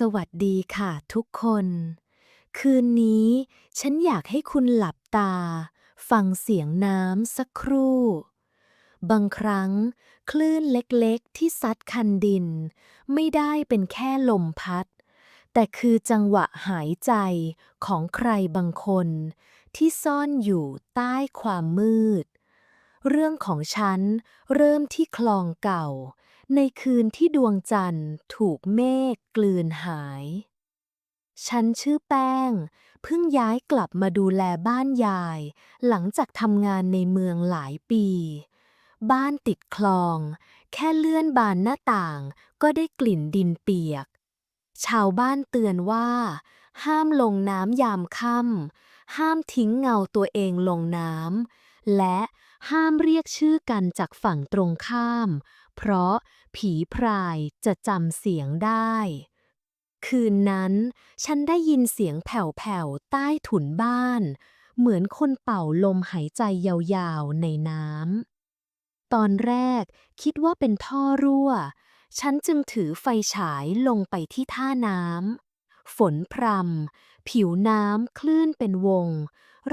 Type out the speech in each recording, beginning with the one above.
สวัสดีค่ะทุกคน คืนนี้ ฉันอยากให้คุณหลับตา ฟังเสียงน้ำสักครู่ บางครั้ง คลื่นเล็กๆที่ซัดคันดิน ไม่ได้เป็นแค่ลมพัด แต่คือจังหวะหายใจของใครบางคน ที่ซ่อนอยู่ใต้ความมืด เรื่องของฉันเริ่มที่คลองเก่า ในคืนที่ดวงจันทร์ถูกเมฆกลืนหาย ฉันชื่อแป้ง เพิ่งย้ายกลับมาดูแลบ้านยาย หลังจากทำงานในเมืองหลายปี บ้านติดคลอง แค่เลื่อนบานหน้าต่างก็ได้กลิ่นดินเปียก ชาวบ้านเตือนว่า ห้ามลงน้ำยามค่ำห้ามทิ้งเงาตัวเองลงน้ำและห้ามเรียกชื่อกันจากฝั่งตรงข้าม เพราะผีพรายจะจำเสียงได้ คืนนั้น ฉันได้ยินเสียงแผ่วๆใต้ถุนบ้าน เหมือนคนเป่าลมหายใจยาวๆในน้ำ ตอนแรกคิดว่าเป็นท่อรั่ว ฉันจึงถือไฟฉายลงไปที่ท่าน้ำ ฝนพรำผิวน้ำคลื่นเป็นวง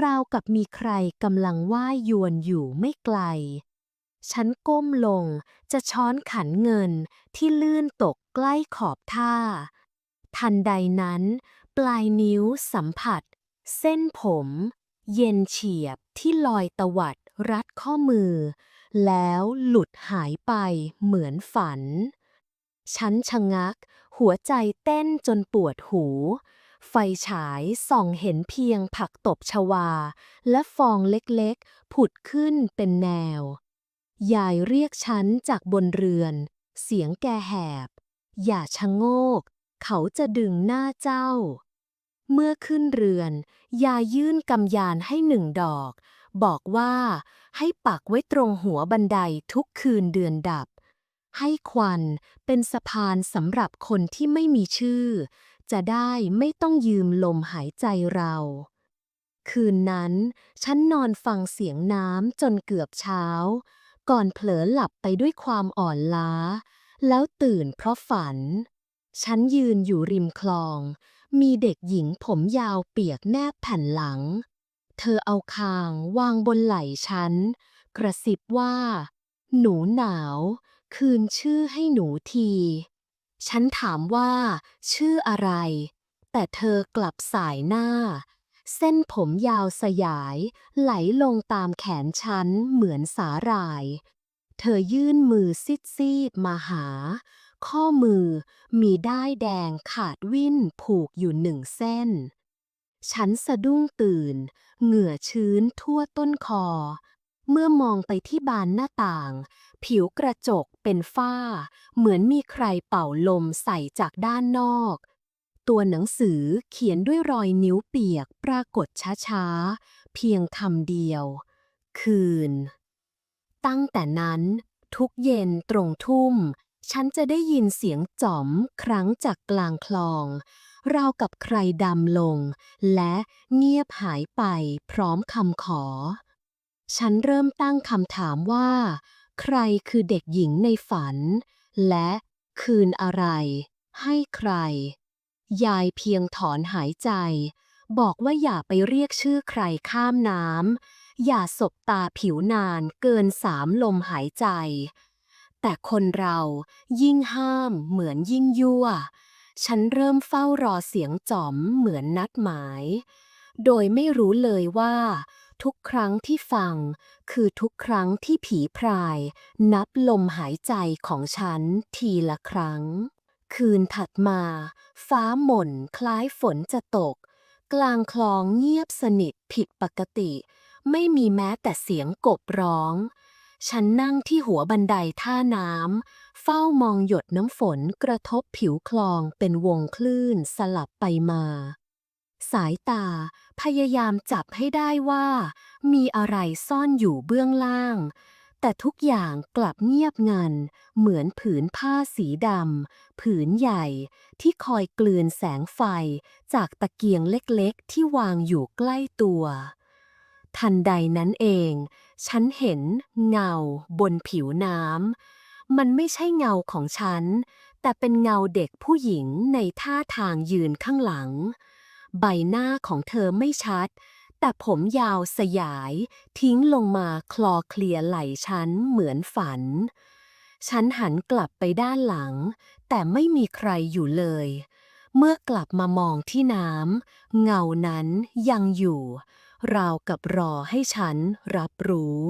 ราวกับมีใครกำลังว่ายยวนอยู่ไม่ไกล ฉันก้มลงจะช้อนขันเงินที่ลื่นตกใกล้ขอบท่า ทันใดนั้น ปลายนิ้วสัมผัส เส้นผม เย็นเฉียบที่ลอยตวัดรัดข้อมือ แล้วหลุดหายไปเหมือนฝัน ฉันชะงัก หัวใจเต้นจนปวดหู ไฟฉายส่องเห็นเพียงผักตบชวา และฟองเล็กๆ ผุดขึ้นเป็นแนว ยายเรียกฉันจากบนเรือน เสียงแกแหบ อย่าชะโงก เขาจะดึงหน้าเจ้า เมื่อขึ้นเรือน ยายยื่นกำยานให้หนึ่งดอก บอกว่าให้ปักไว้ตรงหัวบันไดทุกคืนเดือนดับ ให้ควันเป็นสะพานสำหรับคนที่ไม่มีชื่อ จะได้ไม่ต้องยืมลมหายใจเราคืนนั้น ฉันนอนฟังเสียงน้ำจนเกือบเช้า ก่อนเผลอหลับไปด้วยความอ่อนล้า แล้วตื่นเพราะฝัน ฉันยืนอยู่ริมคลอง มีเด็กหญิงผมยาวเปียกแนบแผ่นหลัง เธอเอาคางวางบนไหล่ฉัน กระซิบว่า หนูหนาว คืนชื่อให้หนูที ฉันถามว่า ชื่ออะไร แต่เธอกลับสายหน้า เส้นผมยาวสยาย ไหลลงตามแขนฉันเหมือนสาหร่าย เธอยื่นมือซีดๆมาหา ข้อมือมีด้ายแดงขาดวิ่นผูกอยู่หนึ่งเส้น ฉันสะดุ้งตื่น เหงื่อชื้นทั่วต้นคอ เมื่อมองไปที่บานหน้าต่าง ผิวกระจกเป็นฝ้า เหมือนมีใครเป่าลมใส่จากด้านนอก ตัวหนังสือเขียนด้วยรอยนิ้วเปียกปรากฏช้าๆ เพียงคำเดียว คืน ตั้งแต่นั้น ทุกเย็นตรงทุ่ม ฉันจะได้ยินเสียงจ๋อมครั้งจากกลางคลองราวกับใครดำลง และเงียบหายไปพร้อมคำขอ ฉันเริ่มตั้งคำถามว่า ใครคือเด็กหญิงในฝัน และคืนอะไร ให้ใคร ยายเพียงถอนหายใจ บอกว่าอย่าไปเรียกชื่อใครข้ามน้ำ อย่าสบตาผิวนานเกินสามลมหายใจ แต่คนเรายิ่งห้ามเหมือนยิ่งยั่ว ฉันเริ่มเฝ้ารอเสียงจอมเหมือนนัดหมาย โดยไม่รู้เลยว่า ทุกครั้งที่ฟัง คือทุกครั้งที่ผีพราย นับลมหายใจของฉันทีละครั้ง คืนถัดมา ฟ้าหม่นคล้ายฝนจะตก กลางคลองเงียบสนิทผิดปกติ ไม่มีแม้แต่เสียงกบร้อง ฉันนั่งที่หัวบันไดท่าน้ำเฝ้ามองหยดน้ำฝนกระทบผิวคลองเป็นวงคลื่นสลับไปมา สายตาพยายามจับให้ได้ว่า มีอะไรซ่อนอยู่เบื้องล่าง แต่ทุกอย่างกลับเงียบงัน เหมือนผืนผ้าสีดำผืนใหญ่ที่คอยกลืนแสงไฟจากตะเกียงเล็กๆ ที่วางอยู่ใกล้ตัว ทันใดนั้นเอง ฉันเห็นเงาบนผิวน้ำมันไม่ใช่เงาของฉัน แต่เป็นเงาเด็กผู้หญิงในท่าทางยืนข้างหลัง ใบหน้าของเธอไม่ชัด แต่ผมยาวสยาย ทิ้งลงมาคลอเคลียไหล่ฉันเหมือนฝัน ฉันหันกลับไปด้านหลัง แต่ไม่มีใครอยู่เลย เมื่อกลับมามองที่น้ำเงานั้นยังอยู่ ราวกับรอให้ฉันรับรู้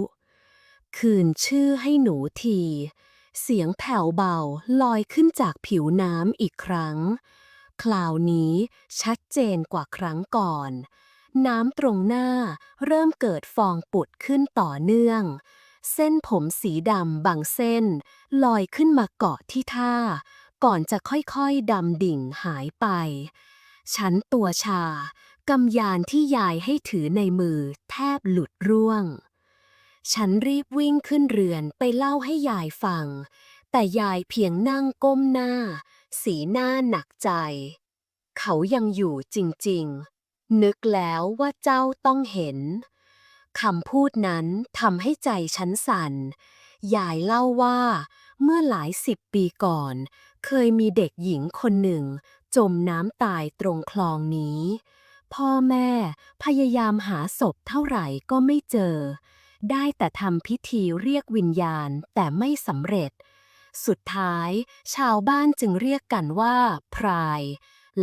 คืนชื่อให้หนูที เสียงแผ่วเบาลอยขึ้นจากผิวน้ำอีกครั้ง คราวนี้ชัดเจนกว่าครั้งก่อน น้ำตรงหน้าเริ่มเกิดฟองปุดขึ้นต่อเนื่อง เส้นผมสีดำบางเส้น ลอยขึ้นมาเกาะที่ท่า ก่อนจะค่อยๆดำดิ่งหายไป ฉันตัวชากำยานที่ยายให้ถือในมือแทบหลุดร่วง ฉันรีบวิ่งขึ้นเรือนไปเล่าให้ยายฟัง แต่ยายเพียงนั่งก้มหน้า สีหน้าหนักใจ เขายังอยู่จริงๆ นึกแล้วว่าเจ้าต้องเห็น คำพูดนั้นทำให้ใจฉันสั่น ยายเล่าว่า เมื่อหลายสิบปีก่อน เคยมีเด็กหญิงคนหนึ่ง จมน้ำตายตรงคลองนี้ พ่อแม่พยายามหาศพเท่าไหร่ก็ไม่เจอ ได้แต่ทำพิธีเรียกวิญญาณแต่ไม่สำเร็จ สุดท้าย ชาวบ้านจึงเรียกกันว่า พราย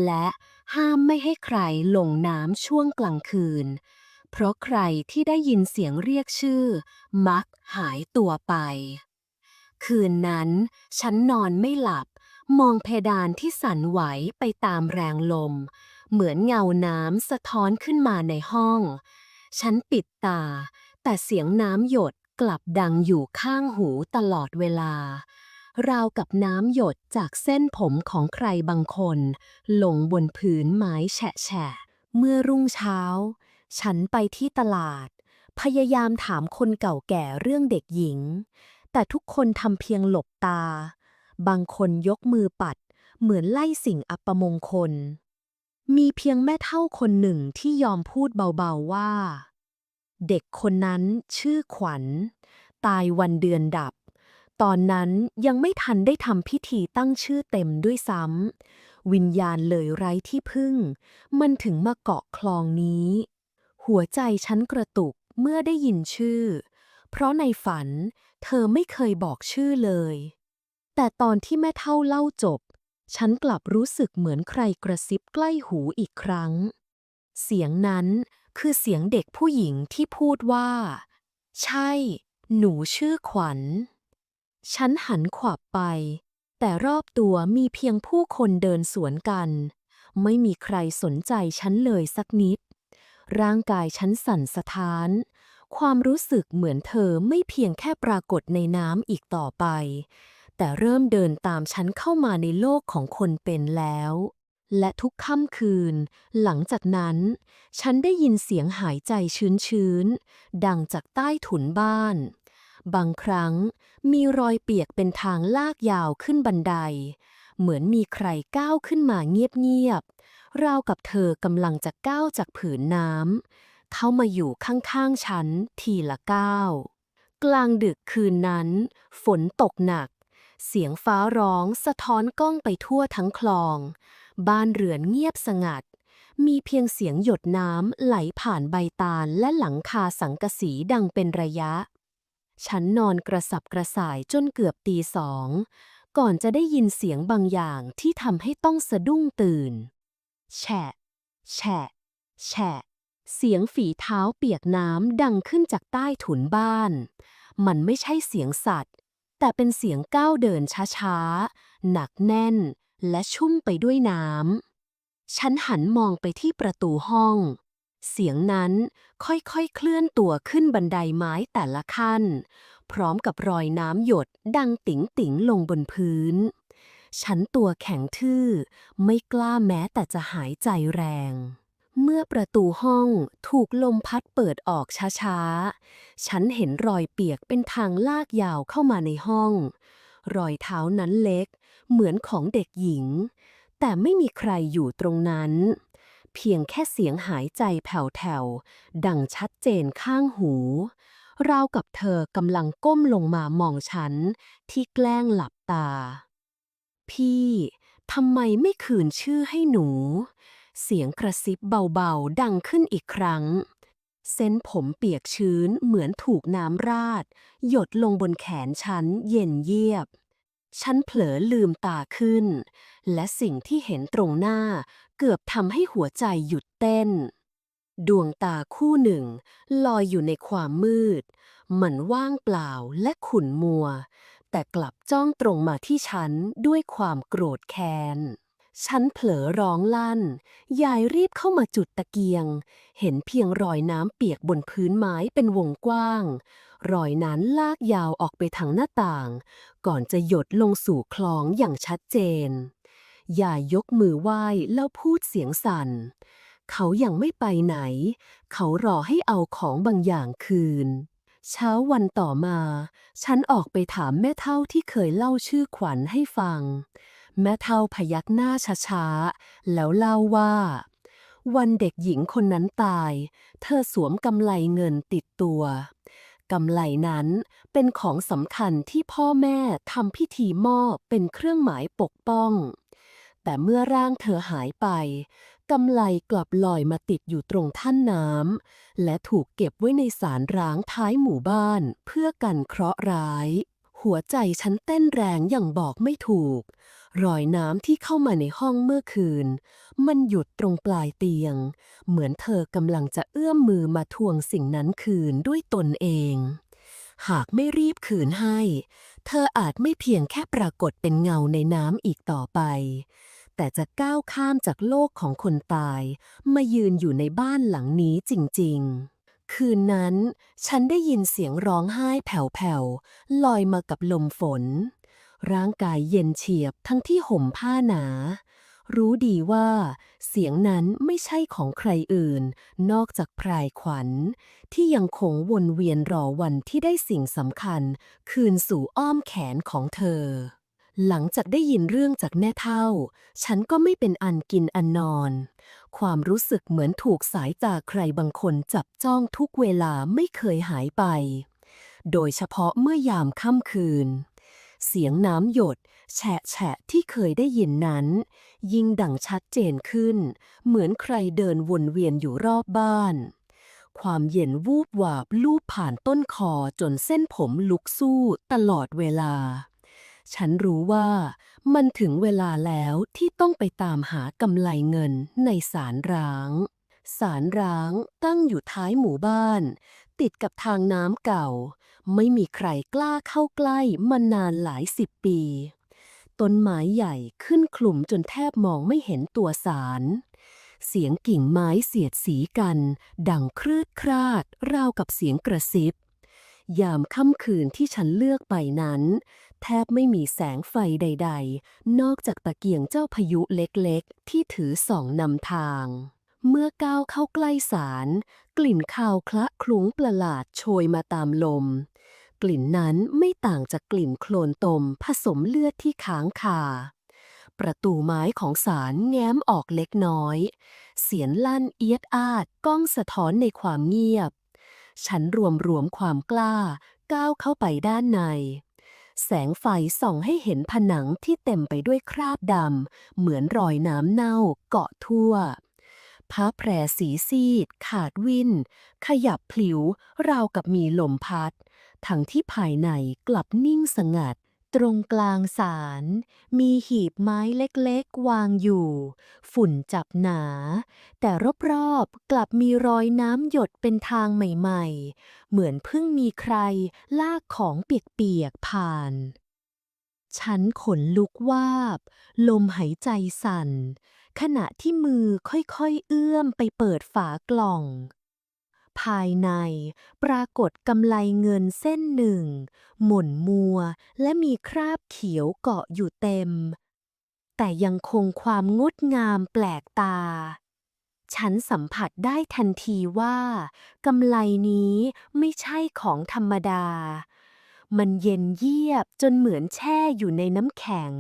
และ ห้ามไม่ให้ใครลงน้ำช่วงกลางคืน เพราะใครที่ได้ยินเสียงเรียกชื่อ มักหายตัวไป คืนนั้น ฉันนอนไม่หลับ มองเพดานที่สั่นไหวไปตามแรงลม เหมือนเงาน้ำสะท้อนขึ้นมาในห้อง ฉันปิดตา แต่เสียงน้ำหยดกลับดังอยู่ข้างหูตลอดเวลา ราวกับน้ำหยดจากเส้นผมของใครบางคนลงบนผืนไม้แฉะแฉะเมื่อรุ่งเช้า ฉันไปที่ตลาด พยายามถามคนเก่าแก่เรื่องเด็กหญิง แต่ทุกคนทำเพียงหลบตา บางคนยกมือปัด เหมือนไล่สิ่งอัปมงคล มีเพียงแม่เท่าคนหนึ่งที่ยอมพูดเบาๆว่า เด็กคนนั้นชื่อขวัญ ตายวันเดือนดับ ตอนนั้นยังไม่ทันได้ทำพิธีตั้งชื่อเต็มด้วยซ้ำวิญญาณเลยไร้ที่พึ่ง มันถึงมาเกาะคลองนี้ หัวใจฉันกระตุกเมื่อได้ยินชื่อ เพราะในฝันเธอไม่เคยบอกชื่อเลย แต่ตอนที่แม่เท่าเล่าจบ ฉันกลับรู้สึกเหมือนใครกระซิบใกล้หูอีกครั้ง เสียงนั้นคือเสียงเด็กผู้หญิงที่พูดว่า ใช่ หนูชื่อขวัญ ฉันหันขวับไป แต่รอบตัวมีเพียงผู้คนเดินสวนกัน ไม่มีใครสนใจฉันเลยสักนิด ร่างกายฉันสั่นสะท้าน ความรู้สึกเหมือนเธอไม่เพียงแค่ปรากฏในน้ำอีกต่อไป แต่เริ่มเดินตามฉันเข้ามาในโลกของคนเป็นแล้วและทุกค่ำคืน หลังจากนั้น ฉันได้ยินเสียงหายใจชื้นๆ ดังจากใต้ถุนบ้าน บางครั้งมีรอยเปียกเป็นทางลากยาวขึ้นบันได เหมือนมีใครก้าวขึ้นมาเงียบๆราวกับเธอกำลังจะก้าวจากผืนน้ำเข้ามาอยู่ข้างๆฉันทีละก้าวกลางดึกคืนนั้น ฝนตกหนัก เสียงฟ้าร้องสะท้อนก้องไปทั่วทั้งคลอง บ้านเรือนเงียบสงัด มีเพียงเสียงหยดน้ำไหลผ่านใบตาลและหลังคาสังกะสีดังเป็นระยะ ฉันนอนกระสับกระส่ายจนเกือบตีสอง ก่อนจะได้ยินเสียงบางอย่างที่ทำให้ต้องสะดุ้งตื่น แฉะ แฉะ แฉะ เสียงฝีเท้าเปียกน้ำดังขึ้นจากใต้ถุนบ้าน มันไม่ใช่เสียงสัตว์ แต่เป็นเสียงก้าวเดินช้าๆ หนักแน่นและชุ่มไปด้วยน้ำ ฉันหันมองไปที่ประตูห้อง เสียงนั้นค่อยๆเคลื่อนตัวขึ้นบันไดไม้แต่ละขั้น พร้อมกับรอยน้ำหยดดังติ๋งติ๋งๆลงบนพื้น ฉันตัวแข็งทื่อ ไม่กล้าแม้แต่จะหายใจแรง เมื่อประตูห้องถูกลมพัดเปิดออกช้าๆ ฉันเห็นรอยเปียกเป็นทางลากยาวเข้ามาในห้อง รอยเท้านั้นเล็ก เหมือนของเด็กหญิง แต่ไม่มีใครอยู่ตรงนั้น เพียงแค่เสียงหายใจแผ่วๆ ดังชัดเจนข้างหู ราวกับเธอกำลังก้มลงมามองฉัน ที่แกล้งหลับตา พี่ทำไมไม่คืนชื่อให้หนู เสียงกระซิบเบาๆ ดังขึ้นอีกครั้ง เส้นผมเปียกชื้นเหมือนถูกน้ำราด หยดลงบนแขนฉันเย็นเยียบฉันเผลอลืมตาขึ้น และสิ่งที่เห็นตรงหน้า เกือบทำให้หัวใจหยุดเต้น ดวงตาคู่หนึ่ง ลอยอยู่ในความมืด มันว่างเปล่าและขุ่นมัว แต่กลับจ้องตรงมาที่ฉันด้วยความโกรธแค้นฉันเผลอร้องลั่น ยายรีบเข้ามาจุดตะเกียง เห็นเพียงรอยน้ำเปียกบนพื้นไม้เป็นวงกว้าง รอยนั้นลากยาวออกไปทางหน้าต่าง ก่อนจะหยดลงสู่คลองอย่างชัดเจน ยายยกมือไหว้แล้วพูดเสียงสั่น เขายังไม่ไปไหน เขารอให้เอาของบางอย่างคืน เช้าวันต่อมา ฉันออกไปถามแม่เท่าที่เคยเล่าชื่อขวัญให้ฟัง แม่เท่าพยักหน้าช้าๆ แล้วเล่าว่า วันเด็กหญิงคนนั้นตาย เธอสวมกำไลเงินติดตัวกำไลนั้นเป็นของสำคัญที่พ่อแม่ทำพิธีมอบเป็นเครื่องหมายปกป้อง แต่เมื่อร่างเธอหายไปกำไลกลับลอยมาติดอยู่ตรงท่านน้ำและถูกเก็บไว้ในสารร้างท้ายหมู่บ้านเพื่อกันเคราะห์ร้าย หัวใจฉันเต้นแรงอย่างบอกไม่ถูก รอยน้ำที่เข้ามาในห้องเมื่อคืน มันหยุดตรงปลายเตียง เหมือนเธอกำลังจะเอื้อมมือมาทวงสิ่งนั้นคืนด้วยตนเอง หากไม่รีบคืนให้ เธออาจไม่เพียงแค่ปรากฏเป็นเงาในน้ำอีกต่อไป แต่จะก้าวข้ามจากโลกของคนตาย มายืนอยู่ในบ้านหลังนี้จริงๆ คืนนั้น ฉันได้ยินเสียงร้องไห้แผ่วๆ ลอยมากับลมฝน ร่างกายเย็นเฉียบทั้งที่ห่มผ้าหนา รู้ดีว่า เสียงนั้นไม่ใช่ของใครอื่น นอกจากพรายขวัญ ที่ยังคงวนเวียนรอวันที่ได้สิ่งสำคัญ คืนสู่อ้อมแขนของเธอ หลังจากได้ยินเรื่องจากแม่เท่า ฉันก็ไม่เป็นอันกินอันนอน ความรู้สึกเหมือนถูกสายตาใครบางคนจับจ้องทุกเวลาไม่เคยหายไป โดยเฉพาะเมื่อยามค่ำคืน เสียงน้ำหยด แฉะแฉะที่เคยได้ยินนั้น ยิ่งดังชัดเจนขึ้น เหมือนใครเดินวนเวียนอยู่รอบบ้านความเย็นวูบวาบลูบผ่านต้นคอจนเส้นผมลุกสู้ตลอดเวลา ฉันรู้ว่ามันถึงเวลาแล้วที่ต้องไปตามหากำไลเงินในสารร้าง สารร้างตั้งอยู่ท้ายหมู่บ้าน ติดกับทางน้ำเก่า ไม่มีใครกล้าเข้าใกล้มานานหลายสิบปี ต้นไม้ใหญ่ขึ้นคลุมจนแทบมองไม่เห็นตัวสาร เสียงกิ่งไม้เสียดสีกัน ดังครืดคราดราวกับเสียงกระซิบยามค่ำคืนที่ฉันเลือกไปนั้น แทบไม่มีแสงไฟใด ๆ นอกจากตะเกียงเจ้าพายุเล็กๆ ที่ถือส่องนำทาง เมื่อก้าวเข้าใกล้สาร กลิ่นคาวคละคลุ้งประหลาดโชยมาตามลม กลิ่นนั้นไม่ต่างจากกลิ่นโคลนตมผสมเลือดที่ค้างคา ประตูไม้ของศาลแง้มออกเล็กน้อย เสียงลั่นเอียดอาดก้องสะท้อนในความเงียบ ฉันรวมรวมความกล้าก้าวเข้าไปด้านใน แสงไฟส่องให้เห็นผนังที่เต็มไปด้วยคราบดำ เหมือนรอยน้ำเน่าเกาะทั่วผ้าแพรสีซีด ขาดวินขยับพลิวราวกับมีลมพัด ทั้งที่ภายในกลับนิ่งสงัด ตรงกลางศาลมีหีบไม้เล็กๆ วางอยู่ ฝุ่นจับหนา แต่รอบๆ กลับมีรอยน้ำหยดเป็นทางใหม่ๆ เหมือนเพิ่งมีใครลากของเปียกๆ ผ่าน ฉันขนลุกวาบ ลมหายใจสั่น ขณะที่มือค่อยๆ เอื้อมไปเปิดฝากล่อง ภายใน ปรากฏกำไลเงินเส้นหนึ่ง หม่นมัว และมีคราบเขียวเกาะอยู่เต็ม แต่ยังคงความงดงามแปลกตา ฉันสัมผัสได้ทันทีว่ากำไลนี้ไม่ใช่ของธรรมดา มันเย็นเยียบจนเหมือนแช่อยู่ในน้ำแข็ง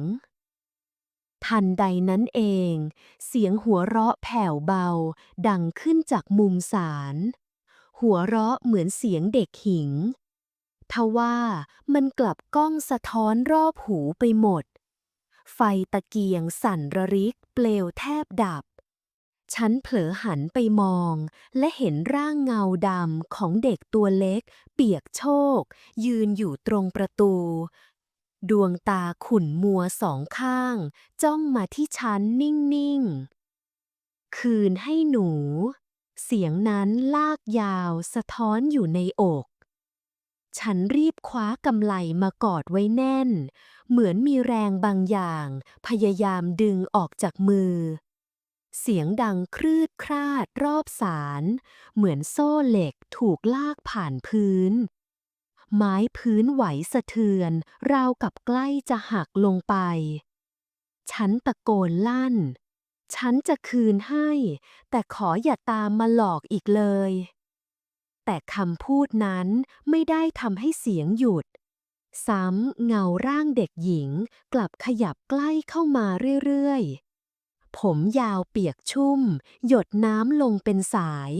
ทันใดนั้นเอง เสียงหัวเราะแผ่วเบา ดังขึ้นจากมุมศาล หัวเราะเหมือนเสียงเด็กหิงทว่ามันกลับก้องสะท้อนรอบหูไปหมด ไฟตะเกียงสั่นระริกเปลวแทบดับ ฉันเผลอหันไปมอง และเห็นร่างเงาดำของเด็กตัวเล็ก เปียกโชก ยืนอยู่ตรงประตู ดวงตาขุ่นมัวสองข้าง จ้องมาที่ฉันนิ่ง ๆ คืนให้หนู เสียงนั้นลากยาวสะท้อนอยู่ในอก ฉันรีบคว้ากำไลมากอดไว้แน่น เหมือนมีแรงบางอย่าง พยายามดึงออกจากมือ เสียงดังครืดคราดรอบศาลเหมือนโซ่เหล็กถูกลากผ่านพื้น ไม้พื้นไหวสะเทือน ราวกับใกล้จะหักลงไป ฉันตะโกนลั่น ฉันจะคืนให้ แต่ขออย่าตามมาหลอกอีกเลย แต่คำพูดนั้นไม่ได้ทำให้เสียงหยุด ซ้ำเงาร่างเด็กหญิงกลับขยับใกล้เข้ามาเรื่อยๆ ผมยาวเปียกชุ่ม หยดน้ำลงเป็นสาย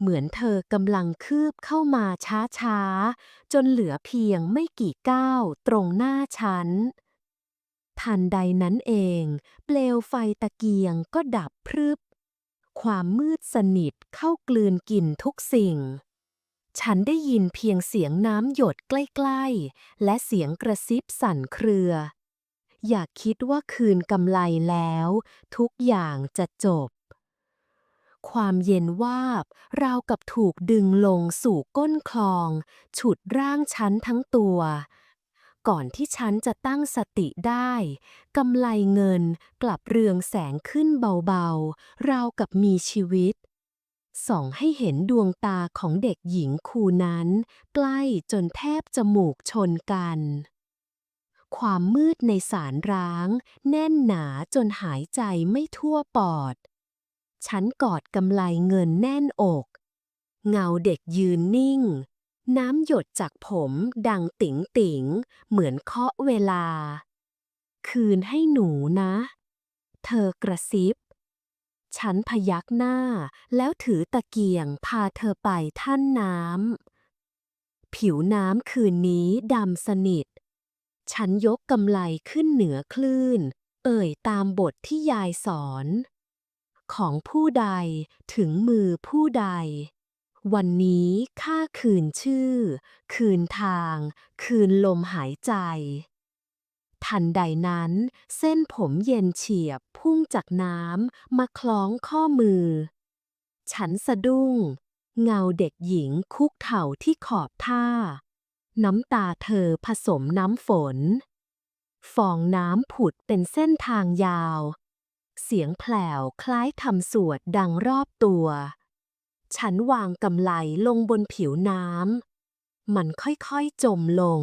เหมือนเธอกำลังคืบเข้ามาช้าๆ จนเหลือเพียงไม่กี่ก้าวตรงหน้าฉัน ทันใดนั้นเอง เปลวไฟตะเกียงก็ดับพรึบ ความมืดสนิทเข้ากลืนกินทุกสิ่ง ฉันได้ยินเพียงเสียงน้ำหยดใกล้ๆ และเสียงกระซิบสั่นเครือ อย่าคิดว่าคืนกำไรแล้ว ทุกอย่างจะจบ ความเย็นวาบราวกับถูกดึงลงสู่ก้นคลอง ฉุดร่างฉันทั้งตัว ก่อนที่ฉันจะตั้งสติได้กำไลเงินกลับเรืองแสงขึ้นเบาๆ ราวกับมีชีวิต ส่องให้เห็นดวงตาของเด็กหญิงคูนั้น ใกล้จนแทบจมูกชนกัน ความมืดในสารร้าง แน่นหนาจนหายใจไม่ทั่วปอด ฉันกอดกำไลเงินแน่นอก เงาเด็กยืนนิ่ง น้ำหยดจากผมดังติ๋งติ๋ง เหมือนเคาะเวลา คืนให้หนูนะ เธอกระซิบ ฉันพยักหน้าแล้วถือตะเกียงพาเธอไปท่านน้ำ ผิวน้ำคืนนี้ดำสนิท ฉันยกกำไลขึ้นเหนือคลื่น เอ่ยตามบทที่ยายสอน ของผู้ใดถึงมือผู้ใด วันนี้ข้าคืนชื่อ คืนทาง คืนลมหายใจ ทันใดนั้น เส้นผมเย็นเฉียบพุ่งจากน้ำมาคล้องข้อมือ ฉันสะดุ้ง เงาเด็กหญิงคุกเข่าที่ขอบท่า น้ำตาเธอผสมน้ำฝน ฟองน้ำผุดเป็นเส้นทางยาว เสียงแผลวคล้ายทำสวดดังรอบตัว ฉันวางกำไลลงบนผิวน้ำ มันค่อยๆจมลง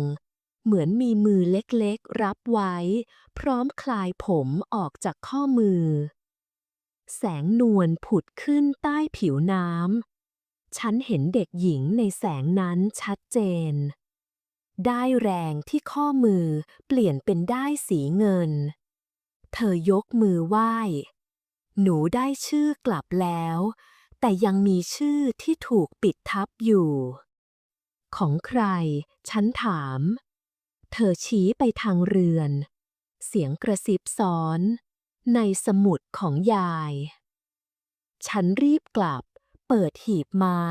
เหมือนมีมือเล็กๆรับไว้ พร้อมคลายผมออกจากข้อมือ แสงนวลผุดขึ้นใต้ผิวน้ำ ฉันเห็นเด็กหญิงในแสงนั้นชัดเจน ได้แรงที่ข้อมือเปลี่ยนเป็นได้สีเงิน เธอยกมือไหว้ หนูได้ชื่อกลับแล้ว แต่ยังมีชื่อที่ถูกปิดทับอยู่ ของใคร ฉันถาม เธอชี้ไปทางเรือน เสียงกระซิบซ้อน ในสมุดของยาย ฉันรีบกลับ เปิดหีบไม้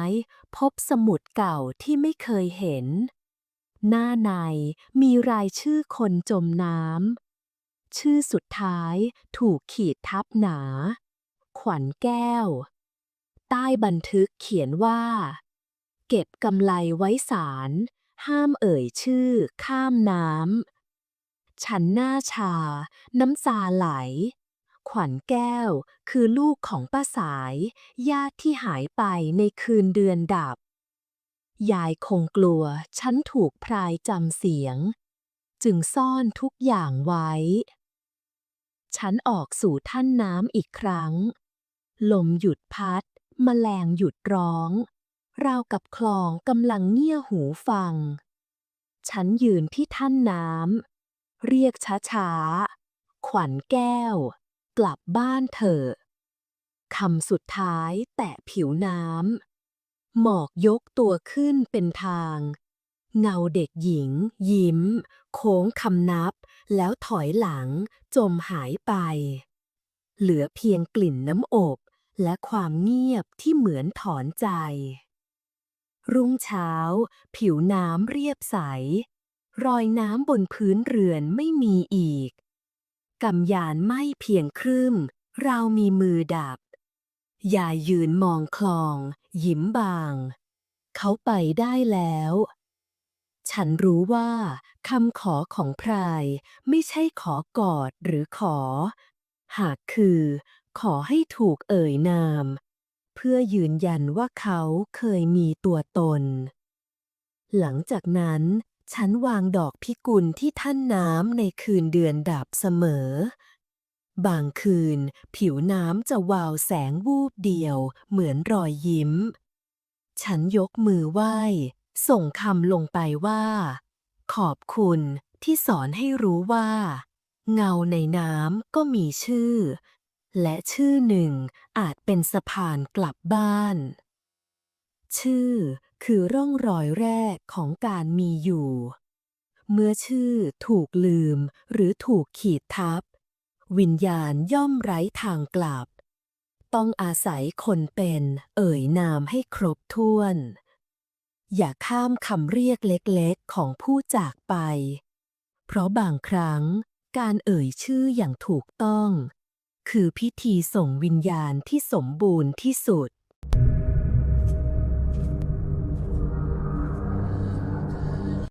พบสมุดเก่าที่ไม่เคยเห็น หน้าในมีรายชื่อคนจมน้ำ ชื่อสุดท้ายถูกขีดทับหนา ขวัญแก้ว ใต้บันทึกเขียนว่า เก็บกำไลไว้สาร ห้ามเอ่ยชื่อ ข้ามน้ำ ฉันหน้าชา น้ำตาไหล ขวัญแก้วคือลูกของป้าสายญาติที่หายไปในคืนเดือนดับ ยายคงกลัวฉันถูกพรายจำเสียง จึงซ่อนทุกอย่างไว้ ฉันออกสู่ท่านน้ำอีกครั้งลมหยุดพัด แมลงหยุดร้อง ราวกับคลองกำลังเงี่ยหูฟัง ฉันยืนที่ท่านน้ำเรียกช้าๆ ขวัญแก้ว กลับบ้านเถอะคำสุดท้ายแตะผิวน้ำหมอกยกตัวขึ้นเป็นทาง เงาเด็กหญิง ยิ้ม โค้งคำนับ แล้วถอยหลังจมหายไป เหลือเพียงกลิ่นน้ำอบ และความเงียบที่เหมือนถอนใจ รุ่งเช้า ผิวน้ำเรียบใส รอยน้ำบนพื้นเรือนไม่มีอีกกำยานไม่เพียงครึ่มเรามีมือดับยายยืนมองคลอง ยิ้มบาง เขาไปได้แล้ว ฉันรู้ว่าคำขอของพรายไม่ใช่ขอกอดหรือขอ หากคือ ขอให้ถูกเอ่ยนาม เพื่อยืนยันว่าเขาเคยมีตัวตน หลังจากนั้นฉันวางดอกพิกุลที่ท่านน้ำในคืนเดือนดับเสมอ บางคืน ผิวน้ำจะวาวแสงวูบเดียว เหมือนรอยยิ้ม ฉันยกมือไหว้ ส่งคำลงไปว่า ขอบคุณที่สอนให้รู้ว่า เงาในน้ำก็มีชื่อ และชื่อหนึ่งอาจเป็นสะพานกลับบ้าน ชื่อคือร่องรอยแรกของการมีอยู่ เมื่อชื่อถูกลืมหรือถูกขีดทับ วิญญาณย่อมไร้ทางกลับ ต้องอาศัยคนเป็นเอ่ยนามให้ครบถ้วน อย่าข้ามคำเรียกเล็กๆของผู้จากไป เพราะบางครั้งการเอ่ยชื่ออย่างถูกต้อง คือพิธีส่งวิญญาณที่สมบูรณ์ที่สุด